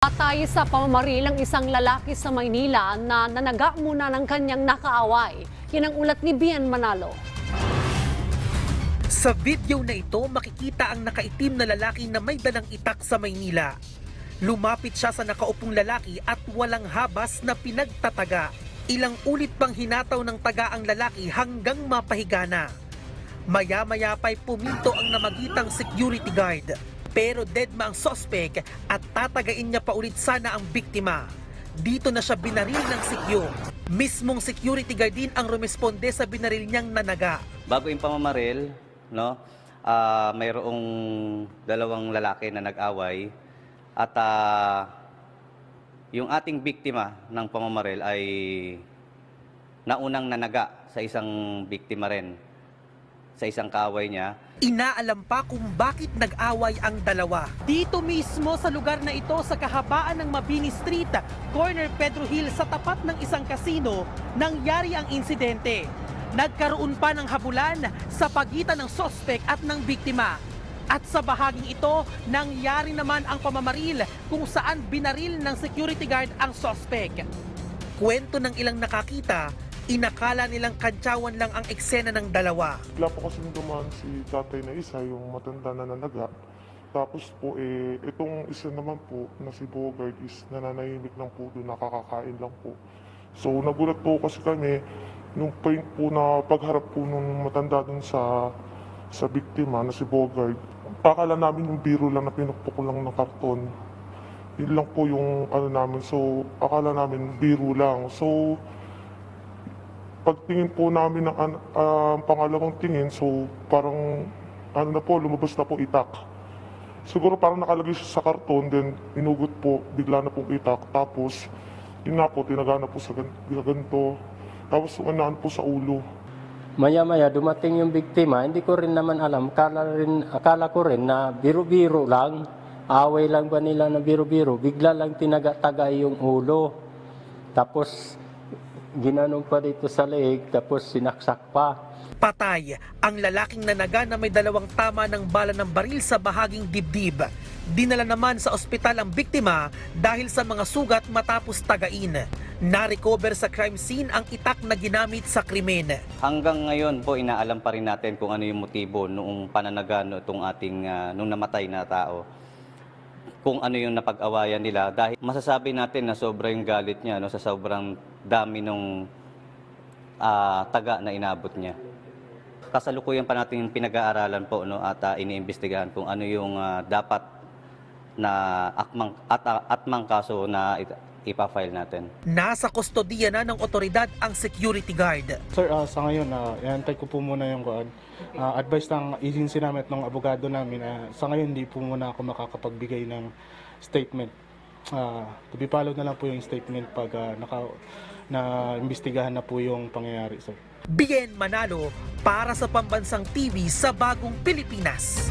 Patay sa pamamaril ang isang lalaki sa Maynila na nanaga muna ng kanyang nakaaway. Yan ang ulat ni Bian Manalo. Sa video na ito, makikita ang nakaitim na lalaki na may dalang itak sa Maynila. Lumapit siya sa nakaupong lalaki at walang habas na pinagtataga. Ilang ulit pang hinataw ng taga ang lalaki hanggang mapahiga na. Maya-maya pa'y puminto ang namagitang security guard. Pero deadma ang sospek at tatagain niya pa ulit sana ang biktima. Dito na siya binaril ng sikyo. Mismong security guard din ang rumesponde sa binaril niyang nanaga. Bago yung pamamaril, no, ah, mayroong dalawang lalaki na nag-away at ah, yung ating biktima ng pamamaril ay naunang nanaga sa isang biktima rin, sa isang kaaway niya. Inaalam pa kung bakit nag-away ang dalawa. Dito mismo sa lugar na ito sa kahabaan ng Mabini Street, corner Pedro Hill sa tapat ng isang kasino, nangyari ang insidente. Nagkaroon pa ng habulan sa pagitan ng sospek at ng biktima. At sa bahaging ito, nangyari naman ang pamamaril kung saan binaril ng security guard ang sospek. Kwento ng ilang nakakita, inakala nilang kantsawan lang ang eksena ng dalawa. Bigla po kasi dumaan si tatay na isa, yung matanda na nanaga. Tapos po, eh, itong isa naman po na si Bogart is nananahimik lang po doon, nakakakain lang po. So nagulat po kasi kami, nung point po na pagharap po nung matanda doon sa sa biktima na si Bogart, akala namin yung biro lang na pinukpok lang ng karton. Yun lang po yung ano namin. So, akala namin biro lang. So, pagtingin po namin ng an- ah, pangalawang tingin, so parang ano na po, lumabas na po itak. Siguro parang nakalagay siya sa karton, then inugot po, bigla na pong itak. Tapos, yun nga po, tinagana po sa gan- ganito. Tapos unahan po sa ulo. Maya-maya dumating yung biktima, hindi ko rin naman alam. Akala, rin, akala ko rin na biro-biro lang. Away lang ba nila na biro-biro? Bigla lang tinaga-tagay yung ulo. Tapos ginanong pa dito sa leeg, tapos sinaksak pa. Patay ang lalaking nanaga na may dalawang tama ng bala ng baril sa bahaging dibdib. Dinala naman sa ospital ang biktima dahil sa mga sugat matapos tagain. Na-recover sa crime scene ang itak na ginamit sa krimen. Hanggang ngayon po, inaalam pa rin natin kung ano yung motibo noong pananaga no, itong ating, ah, nung namatay na tao. Kung ano yung napag-awayan nila. Dahil masasabi natin na sobrang galit niya no, sa sobrang dami nung ah, taga na inabot niya. Kasalukuyan pa natin pinag-aaralan po no, at ah, iniimbestigahan kung ano yung ah, dapat na akmang, at, atmang kaso na ipafile natin. Nasa kustodiya na ng otoridad ang security guard. Sir, ah, sa ngayon, uh, iantay ko po muna yung kuan. Ah, advice ng agency namin at ng abogado namin, ah, sa ngayon hindi po muna ako makakapagbigay ng statement. Ah, to be followed na lang po yung statement pag ah, naka, na imbestigahan na po yung pangyayari, sir. Bien Manalo para sa Pambansang TV sa Bagong Pilipinas.